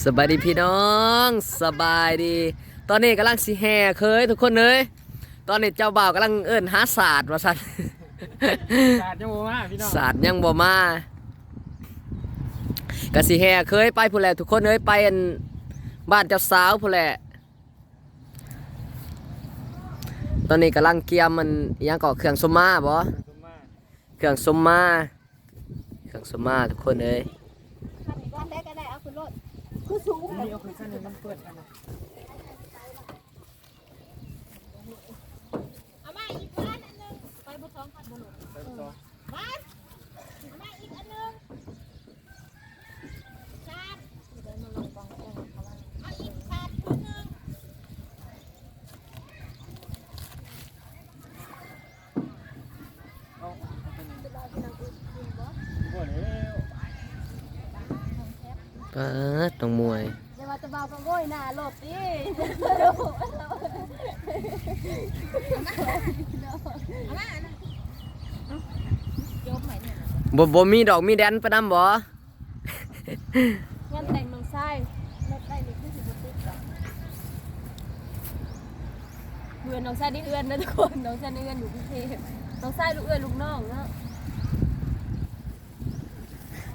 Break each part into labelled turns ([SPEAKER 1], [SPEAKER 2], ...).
[SPEAKER 1] สบายดีพี่น้องสบายดี ตอนนี้กำลังสิแห่เคยทุกคนเลยตอนนี้เจ้าบ่าวกำลังเอิ้นหาศาสตร์ว่าสัน
[SPEAKER 2] ศาสตร์ยังบ่มาพี่น้อง
[SPEAKER 1] ศาสตร์ยังบ่มากะสิแห่เคยไปผู้แหละทุกคนเอ้ยไปอันบ้านเจ้าสาวผู้แหละตอนนี้กำลังเกียมมันอิหยังก่อเครื่องสมมาบ่
[SPEAKER 2] สมมา
[SPEAKER 1] เครื่องสมมาเครื่องสมมาทุกคนเอ้ย
[SPEAKER 3] ก้อนแรกก็ได้เอาขึ้นรถ คือสูง
[SPEAKER 2] มีเอาขึ้นขั้นหนึงมันเปิดกันนะ
[SPEAKER 3] เอามาอีกก้อนอันหนึงไปบนท้องพัดบนหลง
[SPEAKER 2] ไปต่อ
[SPEAKER 3] บ้านเอามาอีกอันหนึงชาดเดินมาลงกองแก้วเขาว่าเอาอีกชาดอันหนึง
[SPEAKER 2] เอาเอาไปหนึ่งบ่แล้ว
[SPEAKER 1] ปา ดน้องมวย
[SPEAKER 3] เดี๋ยวว่าจะเบาก็โง่ยหน้าหลบดิเอามาอันนั้นโยมใหม่เนี่ย
[SPEAKER 1] บ่บ่มีดอกมีแดนไปนำบ่
[SPEAKER 3] งานแต่งน้องไส้รถได้นี่คือสิบติดหรอกเพื่อนน้องไส้นี่เอื้อนนะทุกคนน้องไส้นี่เอื้อนอยู่กรุงเทพน้องไส้ลูกเอื้อนลูกน้องเนาะ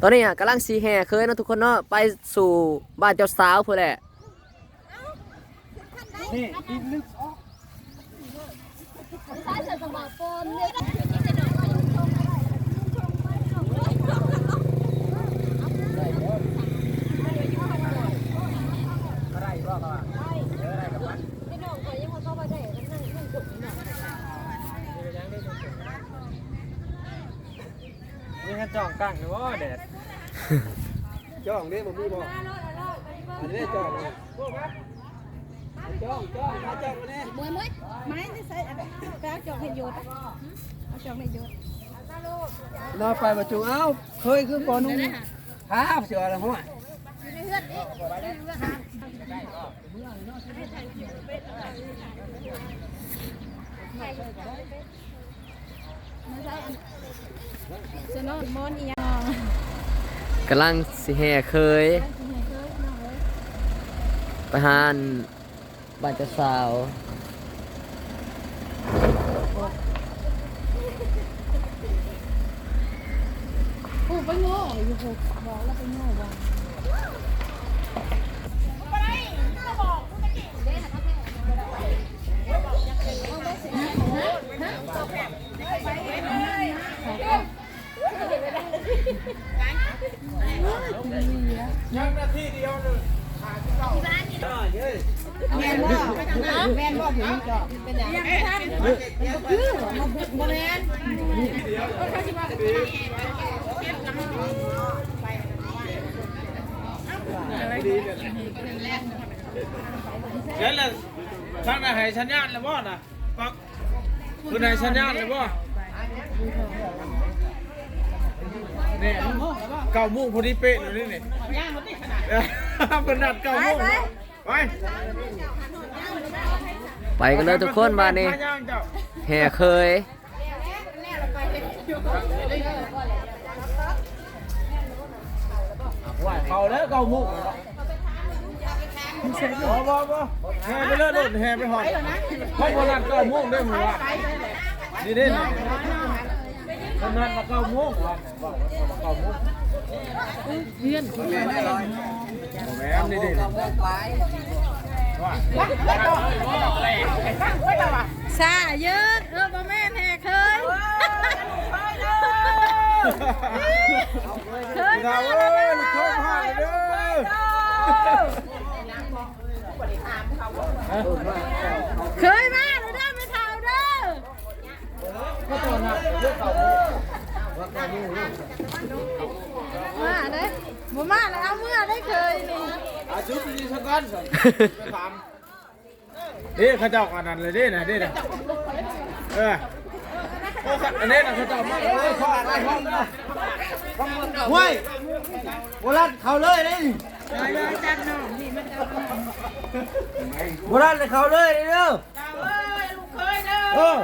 [SPEAKER 1] ตอนนี้อะกำลังสีแห่เคยเนาะทุกคนเนาะไปสู่บ้านเจ้าสาวเพื่อแหละ
[SPEAKER 2] นี่อีกลึกออก
[SPEAKER 3] ไส้เสร็จสมบัติปนเนี่ย
[SPEAKER 2] อะไรบ่ก็ว่าเอออะไรกับมัน
[SPEAKER 3] พี่น้องก็ยังมาเข้าไปได้นั่งนั่งจุกหน่อย
[SPEAKER 2] เดี๋ยวยังได้ดูนี่กันจ่ องกั้งหรือว่าแดด
[SPEAKER 4] จ้องเด้บ่มีบ่อันนี้จ้องเลยจ้องจ้องมาจ้องมาแน่
[SPEAKER 3] มวยมวยไม้ที่ใส่ไปเอาจอกให้โยนเอาจอกให้โยน
[SPEAKER 4] น้าไปประจุเอ้าเคยคือบ่นุ่งหาเสือละห้อย
[SPEAKER 3] อยู่ในเฮือนนี่อยู่ในอนมอนอีหยัง
[SPEAKER 1] กำลังสีแห่เคย ไปหานบ้านเจ้าสาว
[SPEAKER 3] กูไปโง่อยู่กูบอกแล้วไปโง่ บอก
[SPEAKER 2] งั้นล่ะทางไหนให้สัญญาณแล้วบ่น่ะปักคุณให้สัญญาณแล้วบ่ เนี่ยเก้าโมงพอดีเป๊ะเลยนี่ย่างมันนี่ขนาดเป็นนัดเก้าโมงเนาะไป
[SPEAKER 1] ไปกันเลยทุกคนบ้านนี้
[SPEAKER 2] ย่างเจ้า
[SPEAKER 1] แห่เคย
[SPEAKER 2] ว่าเขาแล้วเก้าโมงเนาะบ่บ่บ่แห่ไปเลยโดดแห่ไปหอดเพราะว่านัดเก้าโมงได้หมดว่านี่เด้ นี่คนมาเก้าโมงว่าบอกว่าเก้าโมง
[SPEAKER 4] แม่ได้ร้อย
[SPEAKER 2] แม่นี่เด้ว่า
[SPEAKER 3] ซาเยอะเออบ่แม่แห่เคย
[SPEAKER 2] เคยมาเอ้ยเคยผ่านเด้อ
[SPEAKER 3] เคยมาหรือได้ไม่เท่าเด้อ
[SPEAKER 2] ก็ตัวนักเลือกเก่า
[SPEAKER 3] มาเด้บ่มาแล้วเอาเมื่อได้เคยนี่
[SPEAKER 2] อาชุดนี้สักก้อนสิไปถามเด้ข้าเจ้าอันนั้นเลยเด้นะเด้นะเออโอ้ข้าอันนี้นะข้าเจ้ามาเลยข้าอะไรข้าเนี่ย
[SPEAKER 4] ห้วยโบราณเขาเลยนี่โบราณเขาเลยนี่เด้อ
[SPEAKER 2] เออ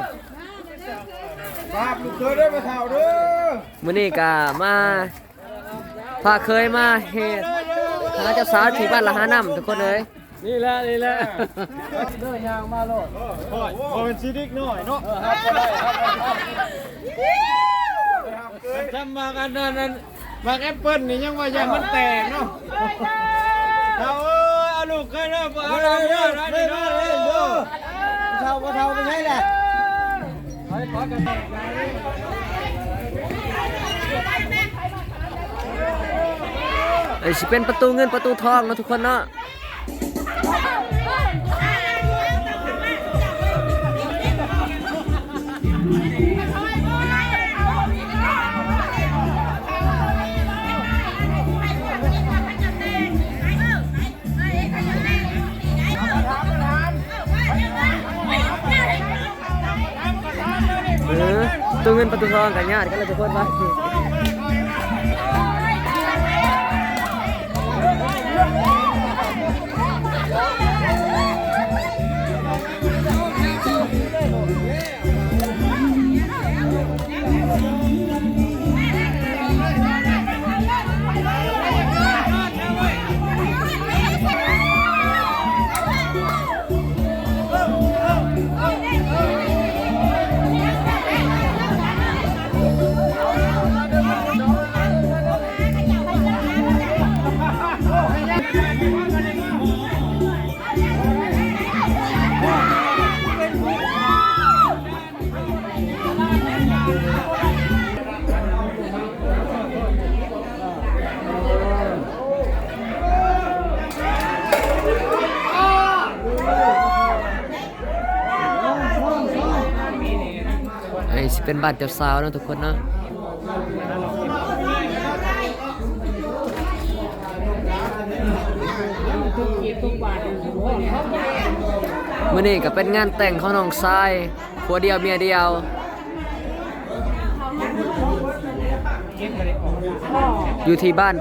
[SPEAKER 2] ฝากลูกเคยได้ไปเท่าเด้อ
[SPEAKER 1] มื้อนี้ก็มาพาเคยมาเฮ็ด
[SPEAKER 2] เด้อเด้อ
[SPEAKER 1] หาเจ้าสาวที่บ้านละหาน้ำทุกคนเลย
[SPEAKER 2] นี่แหละนี่แหละเดินยางมาโลด
[SPEAKER 5] โอ้ยพอเป็นซีดิกหน่อยเนาะ
[SPEAKER 2] ครับก็ได้ครับทำมากันนั่นนั่นมาแอปเปิ้ลนี่ยังว่ายังมันแตกเนาะเอาเอ้ยเอาลูกขึ้นเด้อเอาลูกขึ้นเด้อได้เด้อเด้อเท่าบ่เท่าไปใช่แหละ ไอ้
[SPEAKER 1] สิเป็นประตูเงินประตูทองนะทุกคนเนาะ อประตูเบ้านเจ้าสาวนะทุกคนเนาะมื่อนี้ก็เป็นงานแต่งของน้องชายผัวเดียวเมียเดียวอยู่ที่บ้าน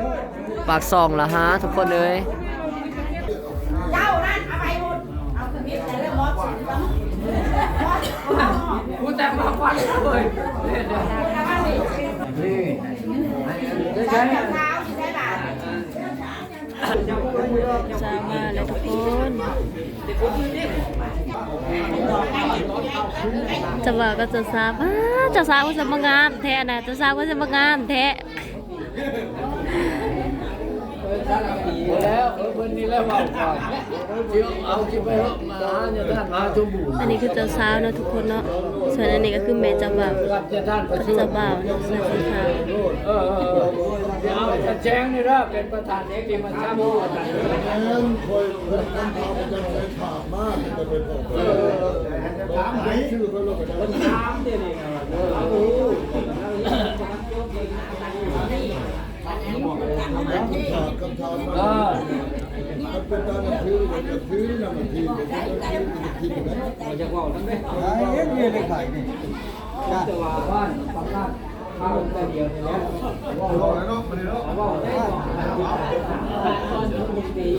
[SPEAKER 1] ปากซองละฮะทุกคนเลย
[SPEAKER 6] จะมาแล้วทุกคนจะว่าก็จะทราบจะทราบก็จะมางามแท้นะจะทราบก็จะมางามแท้
[SPEAKER 2] เออเพิ่นนี่แล้วเว้าก่อนเดี๋ยวเอาสิไปเฮามาหาเนี่ยท่านมาสมบูรณ์
[SPEAKER 6] อันนี้คือเจ้าสาวเนาะทุกคนเนาะ ส่วนอันนี้ก็คือแม่เจ้าบ่าว
[SPEAKER 2] รับจะท่านประ
[SPEAKER 6] กับ
[SPEAKER 2] ชุม
[SPEAKER 6] เจ้าบ่าวเนาะใส่สีขาว
[SPEAKER 2] เออเออเออเดี๋ยวเอาจะแจ้งนี่ละเป็นประธานเอกที่มาช้ำประธานเออถามไหนชื่อเขาลูกคนถามเดี๋ยวนี้ เออโอ้เออเราจะว่าทั้งนี้เฮ็ดเรียนเลยขายนี่จะว่าบ้านฟังบ้านข้าวแต่เดียวนี่และว่าว่าว่าได้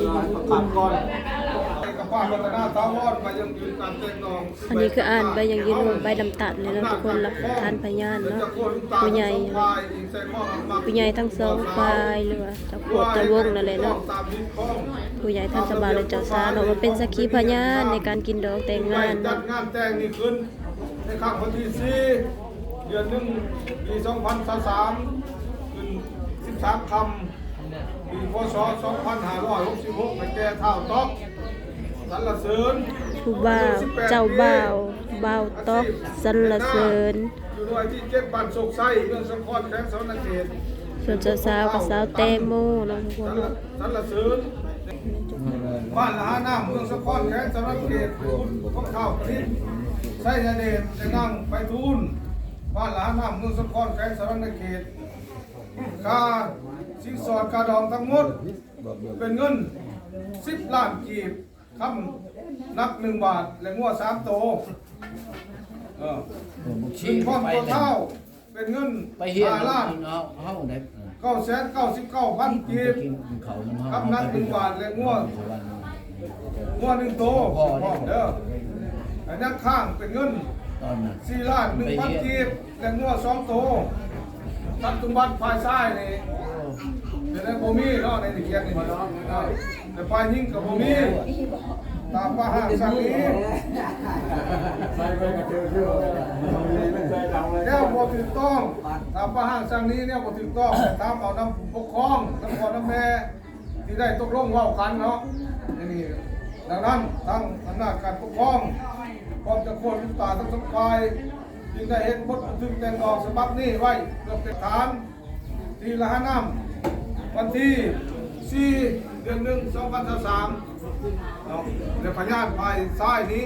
[SPEAKER 2] ก่อน
[SPEAKER 5] ปรับก่อนกับป้า รัตนาตาวอดมายังยืนตามเต้นนอง
[SPEAKER 6] อันนี้คืออ่านใบยังยืนใบดำตัดเลยนะทุกคนรับทานพยานเนาะผู้ใหญ่ผู้ใหญ่ทั้งสองฝ่ายหรือว่าจ้าโคตรเจ้าวงนั่นแหละเนาะผู้ใหญ่ทั้งเจ้าบ่าวและเจ้าสาวเนาะมาเป็นสักขีพยานในการกินดอกแต่งงาน
[SPEAKER 5] จัดงานแต่งนี่ขึ้นในข้งวันที่สี่เดือนหนึ่งปีสองพันสามขึ้นสิบสามคำปีพศสองพันห้าร้อยหกสิบหกในแก่เท่าต๊อก สรรเสริญ
[SPEAKER 6] ผู้บ่าวเจ้าบ่าวบ่าวตอกสรรเสริญ
[SPEAKER 5] อยู่ด้วยที่เจ็ดบ้านโศกไส้เมืองสงขลาแขวงสวรรณเขต
[SPEAKER 6] ส่วนเจ้าสาวกับสาวแตงโมเนาะทุกคนเนาะ
[SPEAKER 5] สรรเสริญบ้านละหาน้ำเมืองสงขลาแขวงสวรรณเขตคุณพวกข้าวผลิตไส้ยาเดชในนั่งไปทูลบ้านละหาน้ำเมืองสงขลาแขวงสวรรณเขตค่าสินสอดค่าดองทั้งหมด เป็นเงินสิบล้านกีบ คำนับหนึ่งบาท และงัวสามโตเออ
[SPEAKER 2] ชี้
[SPEAKER 5] เป็นความ
[SPEAKER 2] ไป
[SPEAKER 5] ตัวเท่า เป็นเงิน
[SPEAKER 2] ไปเฮียน
[SPEAKER 5] ห้าล้าน
[SPEAKER 2] เอาเฮาได้
[SPEAKER 5] เก้าแสนเก้าสิบเก้าพันกีบ
[SPEAKER 2] กินเขาน้ำเฮา
[SPEAKER 5] คำนับหนึ่งบาท และงัวงัวหนึ่งโตพร้อมเด้ออันนั้นข้างเป็นเงิน
[SPEAKER 2] ตอนนั้น
[SPEAKER 5] สี่ล้านหนึ่งพันกีบและงัวสองโตตัดตุบัตรฝ่ายซ้ายนี่แต่ในโบมีเนาะในตะเกียงนี่เนาะ แต่ปลายยิ่งกับโบมีตาป้าห้างสักนี้เนี่ยบ่ถูกต้องตามป้าห้างสักนี้เนี่ยบ่ถูกต้องตามเอาน้ำปกครองน้ำพ่อน้ำแม่ที่ได้ตกลงว้ากันเนาะนี่ดังนั้นทั้งอำนาจการปกครองพร้อมจะควรตาทั้งสองฝ่ายจึงได้เห็นบทบันทึกแต่งออกฉบับนี้ไว้เพื่อเป็นฐานที่ละห้าน้ำวันที่ 4เดือนหนึ่ง2023เนาะในพยานภายซ้ายนี้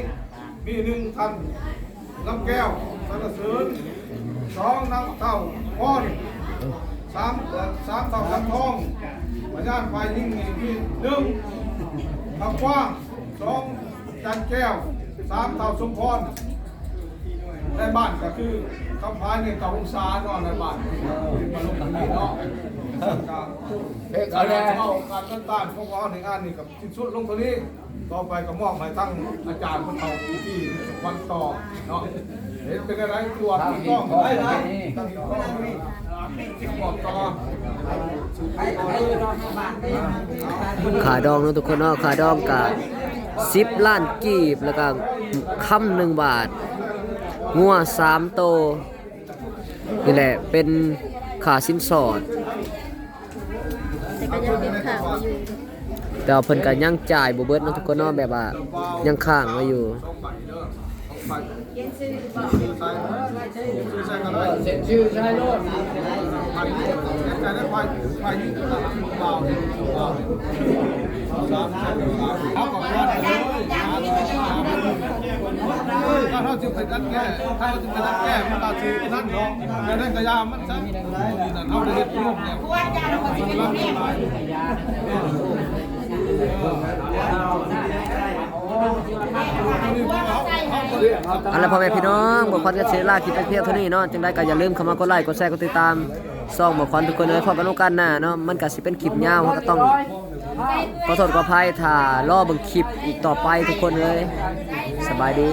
[SPEAKER 5] มีหนึ่งท่านลำแก้วสรรเสริญสองน้ำเท่าก้อนสามสามเท่าสังทองพยานภายยิ่งมีมีหนึ่งทำกว้างสองจันแก้วสามเท่าสมพรในบ้านก็คือคำพายในเก่าองศาเนาะในบ้านมาลงที่นี่เนาะ การเข้าการต้นต้านพวกเราในงานนี่กับที่สุดลงตัวนี้ ต่อไปก็มอบให้ทั้งอาจารย์คนเขาที่วันต่อเนาะเห็นเป็นอะไรตัวถูกต้องได้ไหมตั้งกต้องนี่บอกต่อ
[SPEAKER 1] ขาดองนะทุกคนเนาะขาดองกะสิบล้านกีบแล้วก็คำหนึ่งบาท งัวสามโตนี่แหละเป็นขาสินสอด
[SPEAKER 6] ก็ยังเป็นข่าวอยู่
[SPEAKER 1] แต่ว่าเพิ่นก็ยังจ่ายบ่เบิดเนาะทุกคนเนาะแบบว่ายังค้างไว้อยู่
[SPEAKER 5] เด้อสองใบชื่อใส่ชื่อใส่กันเลย
[SPEAKER 2] เซ็นชื่อใช่โลด
[SPEAKER 5] ไปแต่ได้ไปไปยิ่งกว่าเบาเนี่ยเบาเนี่ยสามสามเอากับพ่อได้เลย ถ้าเราจะเป็นนักแก้ถ้าเราจะเป็นนักแก้มันก็คือนั่นเนาะแต่ได้กระยามันซะนี่นั่นเอาไปเฮ็ดร่วมเนี่ยรับสบาย
[SPEAKER 1] เอาล่ะพ่อแม่พี่น้องบ่ควันกับเชลาคลิปเป็นเพียงเท่านี้เนาะจังได้ก็อย่าลืมเข้ามากดไลค์กดแชร์กดติดตามซ่องบ่ควันทุกคนเลยพบกันโอกาสหน้าเนาะมันก็สิเป็นคลิปยาวเราก็ต้อง ขอโทษขออภัยถ้ารอเบิ่งคลิปอีกต่อไปทุกคนเลย สบายดี